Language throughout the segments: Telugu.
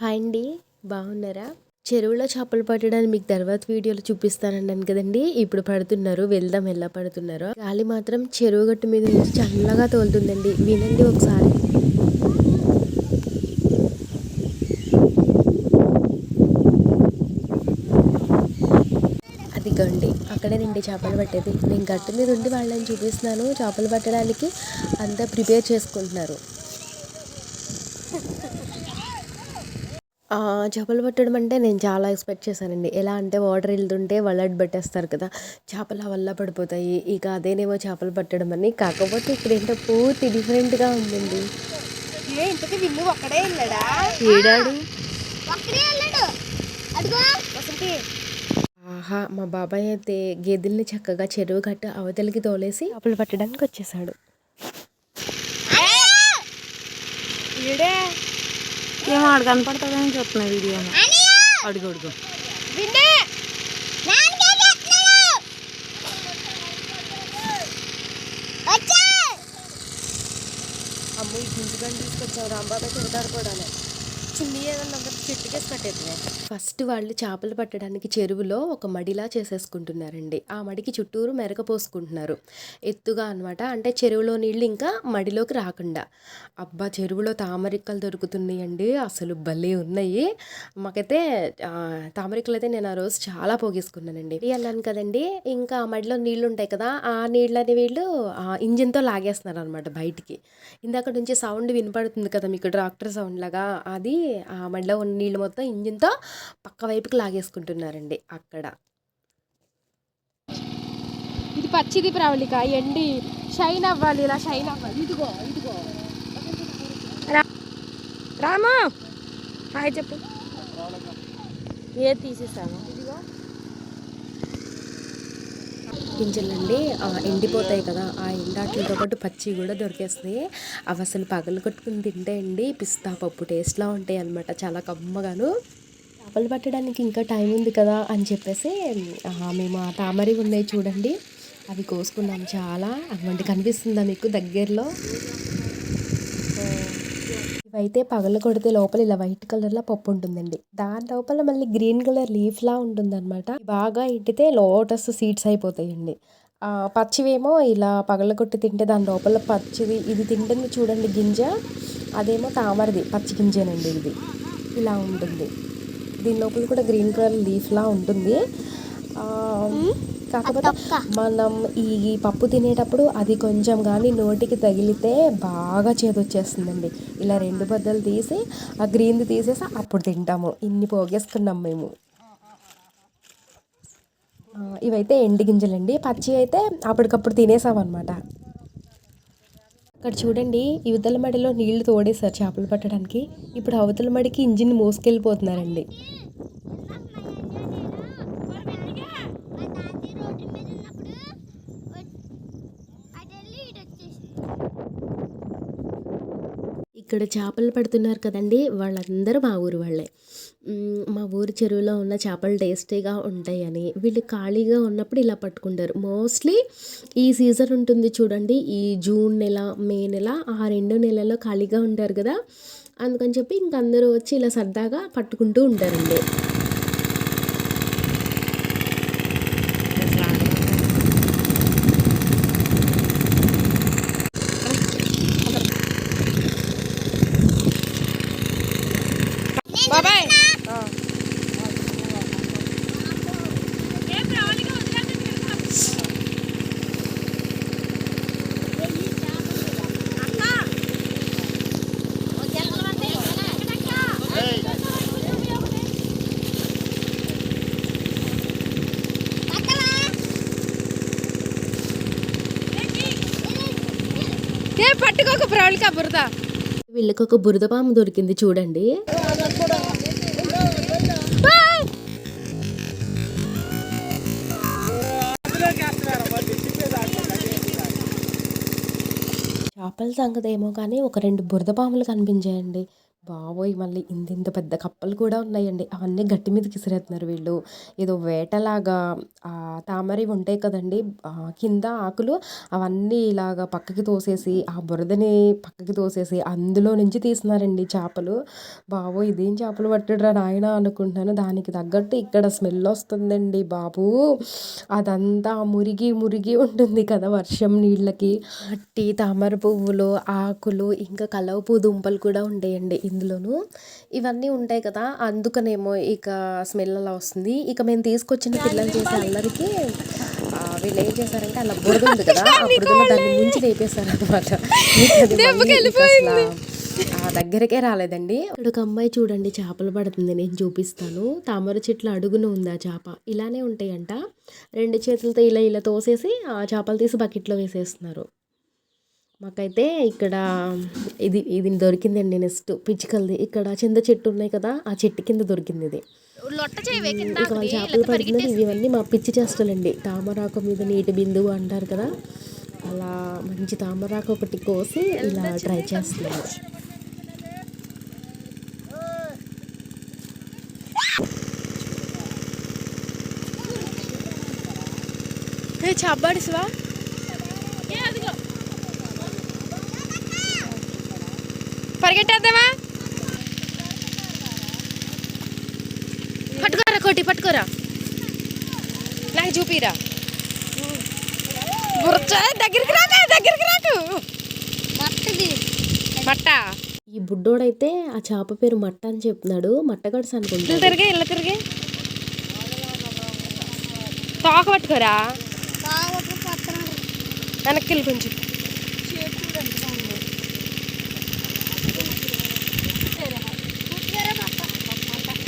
హాయ్ అండి బాగున్నారా? చెరువులో చేపలు పట్టడానికి మీకు తర్వాత వీడియోలో చూపిస్తానన్నాను కదండి. ఇప్పుడు పడుతున్నారు వెళ్దాం ఎలా పడుతున్నారో. గాలి మాత్రం చెరువు గట్టు మీద నుంచి చల్లగా తోలుతుందండి. వినండి ఒకసారి. అదిగోండి అక్కడే నిండి చేపలు పట్టేది. నేను గట్టు మీద ఉండి వాళ్ళని చూపిస్తున్నాను. చేపలు పట్టడానికి అంతా ప్రిపేర్ చేసుకుంటున్నారు. చేపలు పట్టడం అంటే నేను చాలా ఎక్స్పెక్ట్ చేశానండి. ఎలా అంటే వాటర్ వెళ్తుంటే వలట్ పట్టేస్తారు కదా. చేపలు వల్ల పడిపోతాయి. ఇక అదేనేమో చేపలు పట్టడం అని. కాకపోతే ఇక్కడ ఏంటో పూర్తి డిఫరెంట్గా ఉందండి. ఏడాడు ఆహా మా బాబాయ్ అయితే గేదెల్ని చక్కగా చెరువు గట్టు అవతలికి తోలేసి చేపలు పట్టడానికి వచ్చేసాడు. ఏమో ఆడు కనపడుతుందని చూస్తున్నా వీడియో అడుగు అడుగు. అమ్మ ఈ గుంజుగాని తీసుకొచ్చావు. రాంబాబాయ్ తిడతాడు కూడా చిన్ని ఏదన్నా చెట్టుకేసి కట్టేది ఫస్ట్ వాళ్ళు చేపలు పట్టడానికి చెరువులో ఒక మడిలా చేసేసుకుంటున్నారండి. ఆ మడికి చుట్టూరు మెరక పోసుకుంటున్నారు. ఎత్తుగా అన్నమాట. అంటే చెరువులో నీళ్ళు ఇంకా మడిలోకి రాకుండా. అబ్బా చెరువులో తామరికలు దొరుకుతున్నాయండి. అసలు భలే ఉన్నాయి. మాకైతే తామరికలు అయితే నేను ఆ రోజు చాలా పోగేసుకున్నానండి. ఇది అన్నాను కదండి ఇంకా మడిలో నీళ్ళు ఉంటాయి కదా ఆ నీళ్ళని వీళ్ళు ఆ ఇంజిన్తో లాగేస్తున్నారు అనమాట బయటికి. ఇందాక నుంచి సౌండ్ వినపడుతుంది కదా మీకు ట్రాక్టర్ సౌండ్ లాగా. అది ఆ మడిలో ఉన్న నీళ్ళు మొత్తం ఇంజిన్తో పక్క వైపుకి లాగేసుకుంటున్నారండి అక్కడ. ఇది పచ్చిది ప్రావళిక ఎండి షైన్ అవ్వాలి ఇలా షైన్ అవ్వాలి. ఇదిగో ఇదిగో. రామా? హాయ్ చెప్పు. ఏ తీసేసాము? గింజలండి ఎండిపోతాయి కదా ఆ ఎండాట్లతో పాటు పచ్చి కూడా దొరికేస్తాయి. అవి అసలు పగలు కొట్టుకుని తింటే అండి పిస్తా పప్పు టేస్ట్లా ఉంటాయి అనమాట చాలా కమ్మగాను. చేపలు పట్టడానికి ఇంకా టైం ఉంది కదా అని చెప్పేసి మేము ఆ తామరి ఉన్నాయి చూడండి అవి కోసుకున్నాం చాలా. అటువంటి కనిపిస్తుందా మీకు దగ్గరలో? ఇవైతే పగల కొడితే లోపల ఇలా వైట్ కలర్లో పప్పు ఉంటుందండి దాని లోపల మళ్ళీ గ్రీన్ కలర్ లీఫ్లా ఉంటుందన్నమాట. బాగా ఇంటితే లోటస్ సీడ్స్ అయిపోతాయండి. పచ్చివేమో ఇలా పగల కొట్టి తింటే దాని లోపల పచ్చిది ఇది తింటుంది చూడండి గింజ. అదేమో తామరది పచ్చి గింజనండి ఇది. ఇలా ఉంటుంది. దీని లోపల కూడా గ్రీన్ కలర్ లీఫ్లా ఉంటుంది. కాకపోతే మనం ఈ పప్పు తినేటప్పుడు అది కొంచెం కానీ నోటికి తగిలితే బాగా చేదొచ్చేస్తుందండి. ఇలా రెండు బద్దలు తీసి ఆ గ్రీన్ది తీసేసి అప్పుడు తింటాము. ఇన్ని పోగేసుకున్నాం మేము. ఇవైతే ఎండి గింజలండి. పచ్చి అయితే అప్పటికప్పుడు తినేసామన్నమాట. అక్కడ చూడండి యువతల మడిలో నీళ్ళు తోడేశారు చేపలు పట్టడానికి. ఇప్పుడు అవతల మడికి ఇంజిన్ మోసుకెళ్ళిపోతున్నారండి. ఇక్కడ చేపలు పడుతున్నారు కదండి వాళ్ళందరూ మా ఊరు వాళ్ళే. మా ఊరు చెరువులో ఉన్న చేపలు టేస్టీగా ఉంటాయని వీళ్ళు ఖాళీగా ఉన్నప్పుడు ఇలా పట్టుకుంటారు. మోస్ట్లీ ఈ సీజన్ ఉంటుంది చూడండి ఈ జూన్ నెల మే నెల ఆ రెండు నెలల్లో ఖాళీగా ఉంటారు కదా. అందుకని చెప్పి ఇంక అందరూ వచ్చి ఇలా సరదాగా పట్టుకుంటూ ఉంటారండి బాబాయ్ ఏ పట్టుకోక ప్రవళిక బురద. వీళ్ళకి ఒక బురదపాము దొరికింది చూడండి. చేపల సంగతి ఏమో కానీ ఒక రెండు బురద పాములు కనిపించాయండి. బాబోయ్! మళ్ళీ ఇంత ఇంత పెద్ద కప్పలు కూడా ఉన్నాయండి. అవన్నీ గట్టి మీదకి విసిరేస్తున్నారు వీళ్ళు. ఏదో వేటలాగా ఆ తామరవి ఉంటాయి కదండి. కింద ఆకులు అవన్నీ ఇలాగా పక్కకి తోసేసి ఆ బురదని పక్కకి తోసేసి అందులో నుంచి తీస్తున్నారండి చేపలు. బాబోయ్! ఇదేం చేపలు పట్టడురా నాయన అనుకుంటున్నాను. దానికి తగ్గట్టు ఇక్కడ స్మెల్ వస్తుందండి బాబు. అదంతా మురిగి మురిగి ఉంటుంది కదా వర్షం నీళ్ళకి. మట్టి తామర పువ్వులు ఆకులు ఇంకా కలవపు దుంపలు కూడా ఉంటాయండి. ఇందులోను. ఇవన్నీ ఉంటాయి కదా అందుకనేమో ఇక స్మెల్ అలా వస్తుంది. ఇక మేము తీసుకొచ్చిన పిల్లలు చేసే అల్లరికి ఆ, వీళ్ళు ఏం చేశారంటే అలా బురద ఉంది కదా ఆ బురదలో దాన్ని ముంచి లేపేశారు అనమాట ఆ దగ్గరకే రాలేదండి. ఇక్కడ ఒక అమ్మాయి చూడండి చేపలు పడుతుంది నేను చూపిస్తాను. తామర చెట్ల అడుగున ఉంది ఆ చేప? ఇలానే ఉంటాయంట. రెండు చేతులతో ఇలా ఇలా తోసేసి ఆ చేపలు తీసి బకెట్లో వేసేస్తున్నారు. మాకైతే ఇక్కడ ఇది ఇది దొరికిందండి నెక్స్ట్ పిచ్చికల్ది. ఇక్కడ చింత చెట్టు ఉన్నాయి కదా ఆ చెట్టు కింద దొరికింది ఇది. లొట్ట చేయవే కింద ఇక వాళ్ళ చేపలు పడుతున్నది ఇవన్నీ మా పిచ్చి చేష్టలండి. తామరాకు మీద నీటి బిందువు అంటారు కదా అలా మంచి తామరాకు ఒకటి కోసి ఇలా ట్రై చేస్తున్నాను చబ్బాడిసివా పరిగెట్టేద్దామా? పట్టుకోరా కోటి పట్టుకోరా. నాకు చూపిరా. బుర్చ దగ్గరికి రాక దగ్గరికి రాకు. మట్ట. ఈ బుడ్డోడైతే ఆ చేప పేరు మట్ట అని చెప్తున్నాడు. మట్టగడ్స్ ఇల్లు అనుకుంటాడు. తిరిగి ఇల్లు తిరిగి. తోక పట్టుకోరా. వెనక్కి వెళ్ళి కొంచెం.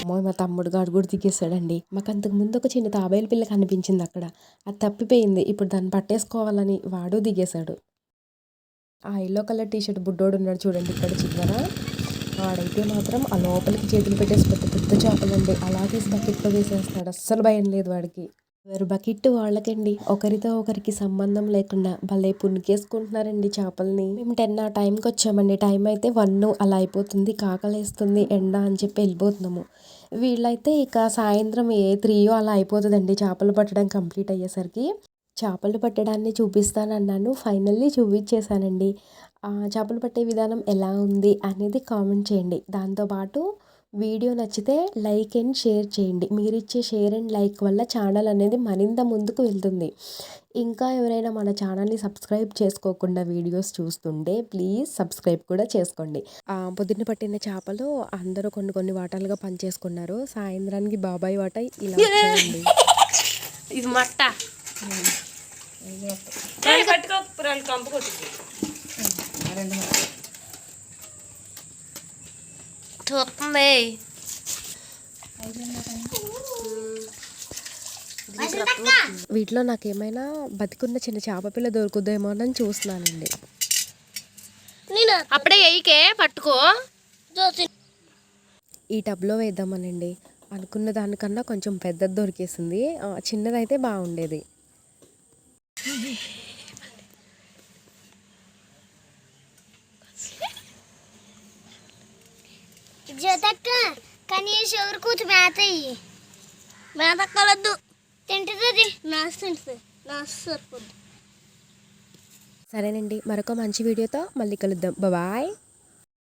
అమ్మో మా తమ్ముడు గాడు కూడా దిగేశాడండి. మాకు అంతకు ముందు ఒక చిన్న తాబేలు పిల్ల కనిపించింది అక్కడ. అది తప్పిపోయింది. ఇప్పుడు దాన్ని పట్టేసుకోవాలని వాడు దిగేశాడు. ఆ ఎల్లో కలర్ టీషర్ట్ బుడ్డోడు ఉన్నాడు చూడండి ఇక్కడ చివర వాడైతే మాత్రం ఆ లోపలికి చేతులు పెట్టేసి పెద్ద పెద్ద చేపలండి. అలా తీసి బకెట్లో వేసేస్తాడు. అస్సలు భయం లేదు వాడికి. ఎవరు బకెట్ వాళ్ళకండి. ఒకరితో ఒకరికి సంబంధం లేకుండా భలే పునికేసుకుంటున్నారండి చేపల్ని. మేము టెన్ ఆ టైంకి వచ్చామండి. టైం అయితే వన్ అలా అయిపోతుంది. కాకలేస్తుంది. ఎండ అని చెప్పి వెళ్ళిపోతున్నాము. వీళ్ళైతే ఇక సాయంత్రం ఏ త్రీయో అలా అయిపోతుందండి చేపలు పట్టడం కంప్లీట్ అయ్యేసరికి. చేపలు పట్టడాన్ని చూపిస్తానన్నాను. ఫైనల్లీ చూపించేశానండి. చేపలు పట్టే విధానం ఎలా ఉంది అనేది కామెంట్ చేయండి. దాంతోపాటు వీడియో నచ్చితే లైక్ అండ్ షేర్ చేయండి. మీరు ఇచ్చే షేర్ అండ్ లైక్ వల్ల ఛానల్ అనేది మరింత ముందుకు వెళ్తుంది. ఇంకా ఎవరైనా మన ఛానల్ని సబ్స్క్రైబ్ చేసుకోకుండా వీడియోస్ చూస్తుంటే ప్లీజ్ సబ్స్క్రైబ్ కూడా చేసుకోండి. పొద్దున్న పట్టిన చేపలు అందరూ కొన్ని కొన్ని వాటాలుగా పనిచేసుకున్నారు. సాయంత్రానికి బాబాయ్ వాట ఇలా వచ్చాయండి. ఇది మట్ట. చూస్తుంది. వీటిలో నాకు ఏమైనా బతికున్న చిన్న చేప పిల్ల దొరుకుద్దేమో అని చూస్తున్నానండి. అప్పుడే ఎయికే పట్టుకో. ఈ టబ్లో వేద్దామనండి. అనుకున్న దానికన్నా కొంచెం పెద్దది దొరికేసింది. ఆ, చిన్నదైతే బాగుండేది. జ్యోతక్క కనీసం ఎవరు కూర్చు మేత ఇయ్యి. మేత కలద్దు తింటుంది నాసు తింటుంది. నాసు సరిపోద్ది. సరేనండి మరొక మంచి వీడియోతో మళ్ళీ కలుద్దాం. బాయ్.